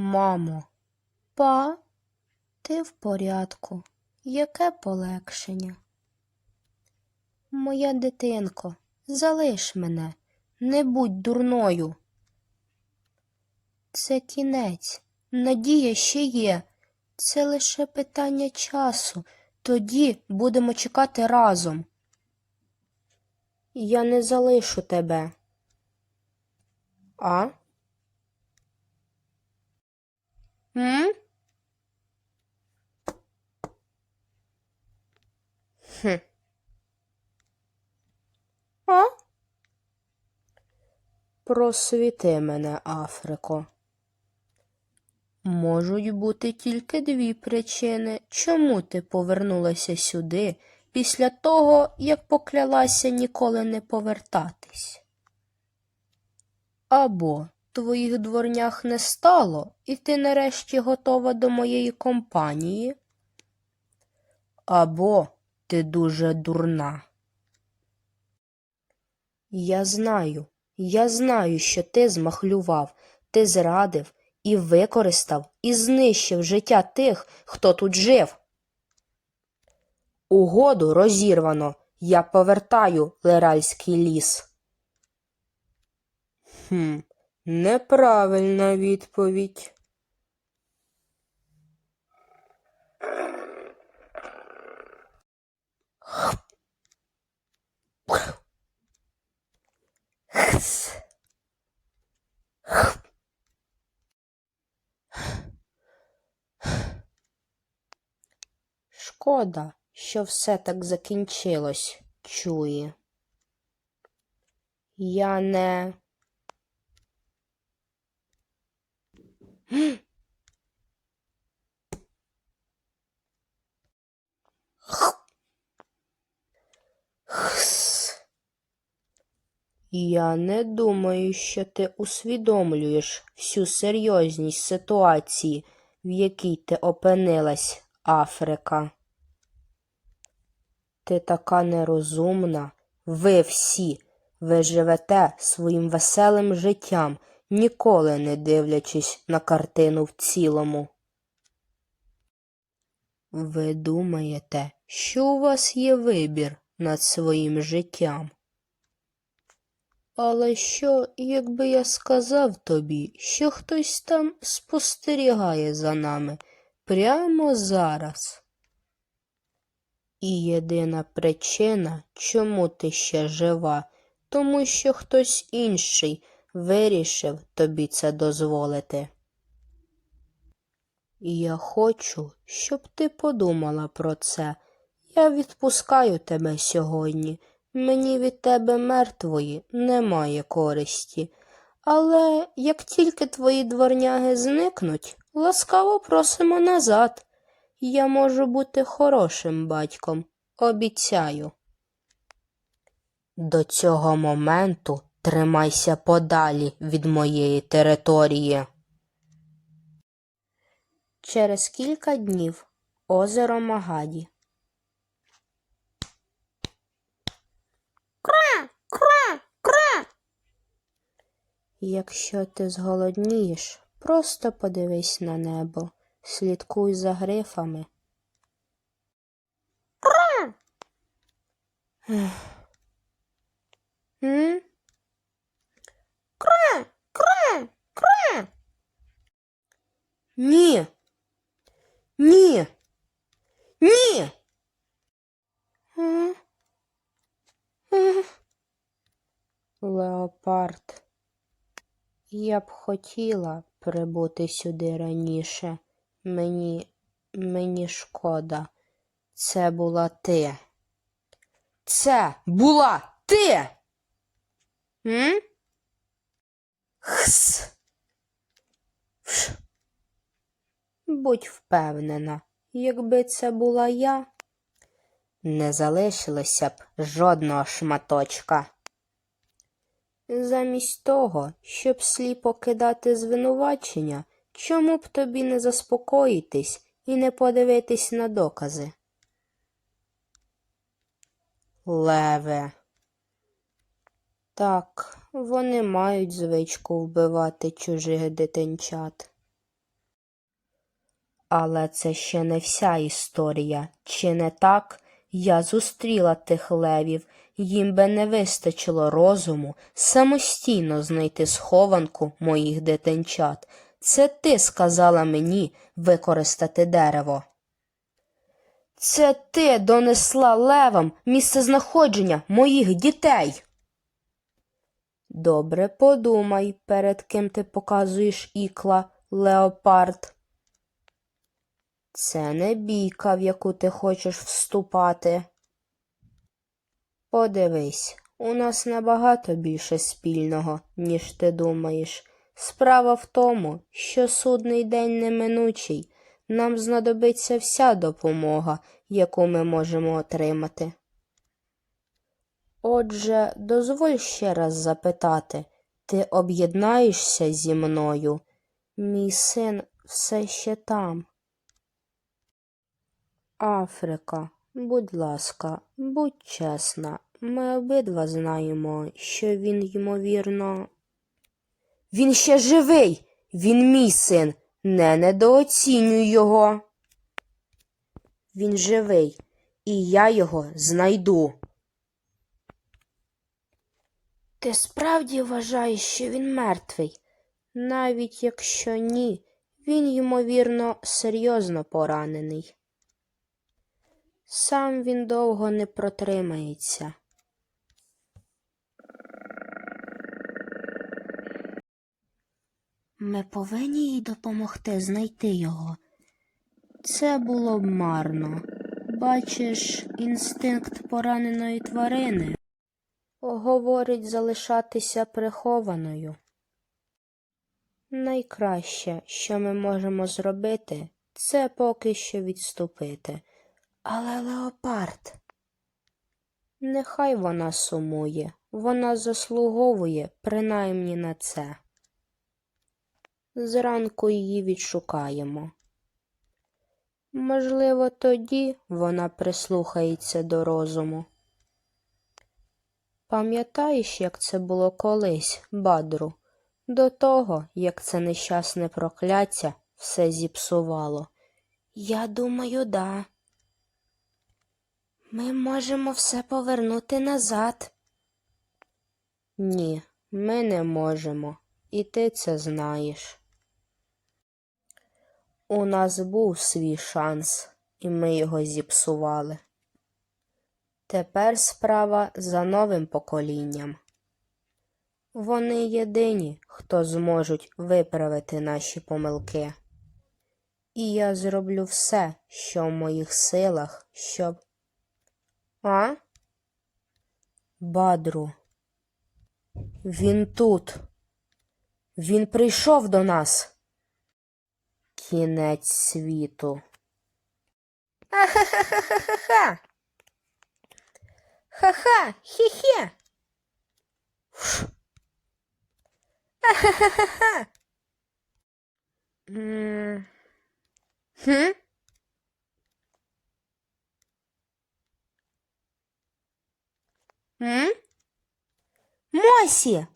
Мамо, па, ти в порядку. Яке полегшення? Моя дитинко, залиш мене, не будь дурною. Це кінець, надія ще є. Це лише питання часу. Тоді будемо чекати разом. Я не залишу тебе. А? М? Хм. А? Просвіти мене, Африко. Можуть бути тільки дві причини, чому ти повернулася сюди після того, як поклялася ніколи не повертатись. Або твоїх дворнях не стало, і ти нарешті готова до моєї компанії. Або ти дуже дурна. Я знаю, я знаю, що ти змахлював, ти зрадив і використав і знищив життя тих, хто тут жив. Угоду розірвано. Я повертаю Леральський ліс. Хм, неправильна відповідь. Шкода, що все так закінчилось, чує. Я не. Я не думаю, що ти усвідомлюєш всю серйозність ситуації, в якій ти опинилась, Африка. Ти така нерозумна. Ви всі, ви живете своїм веселим життям, ніколи не дивлячись на картину в цілому. Ви думаєте, що у вас є вибір над своїм життям? Але що, якби я сказав тобі, що хтось там спостерігає за нами прямо зараз? І єдина причина, чому ти ще жива, тому що хтось інший вирішив тобі це дозволити. Я хочу, щоб ти подумала про це. Я відпускаю тебе сьогодні. Мені від тебе мертвої немає користі. Але як тільки твої дворняги зникнуть, ласкаво просимо назад. Я можу бути хорошим батьком, обіцяю. До цього моменту тримайся подалі від моєї території. Через кілька днів озеро Магаді. Кра, кра, кра. Якщо ти зголоднієш, просто подивись на небо, слідкуй за грифами. Кра. М? Кра, кра, кра. Ні. Ні. Ні. Леопард. Я б хотіла прибути сюди раніше. Мені, мені шкода. Це була ти. Це була ти. М? Хс. Вш. Будь впевнена, якби це була я, не залишилося б жодного шматочка. Замість того, щоб сліпо кидати звинувачення, чому б тобі не заспокоїтись і не подивитись на докази? Леве. Так, вони мають звичку вбивати чужих дитинчат. Але це ще не вся історія. Чи не так? Я зустріла тих левів, їм би не вистачило розуму самостійно знайти схованку моїх дитинчат. Це ти сказала мені використати дерево. Це ти донесла левам місцезнаходження моїх дітей. Добре подумай, перед ким ти показуєш ікла, леопард. Це не бійка, в яку ти хочеш вступати. Подивись, у нас набагато більше спільного, ніж ти думаєш. Справа в тому, що судний день неминучий. Нам знадобиться вся допомога, яку ми можемо отримати. Отже, дозволь ще раз запитати, ти об'єднаєшся зі мною? Мій син все ще там. Африка, будь ласка, будь чесна. Ми обидва знаємо, що він, ймовірно. Він ще живий. Він мій син. Не недооцінюй його. Він живий, і я його знайду. Ти справді вважаєш, що він мертвий? Навіть якщо ні, він, ймовірно, серйозно поранений. Сам він довго не протримається. Ми повинні їй допомогти знайти його. Це було б марно. Бачиш, інстинкт пораненої тварини говорить залишатися прихованою. Найкраще, що ми можемо зробити, це поки що відступити. Але леопард. Нехай вона сумує, вона заслуговує принаймні на це. Зранку її відшукаємо. Можливо, тоді вона прислухається до розуму. Пам'ятаєш, як це було колись, Бадру, до того, як це нещасне прокляття все зіпсувало? Я думаю, да. Ми можемо все повернути назад. Ні, ми не можемо, і ти це знаєш. У нас був свій шанс, і ми його зіпсували. Тепер справа за новим поколінням. Вони єдині, хто зможуть виправити наші помилки. І я зроблю все, що в моїх силах, щоб. А? Бадру. Він тут. Він прийшов до нас. Кінець світу. Ха-ха-ха-ха-ха. Ха-ха, хе-хе. Ха-ха-ха-ха. М. Хм? М? Мосі!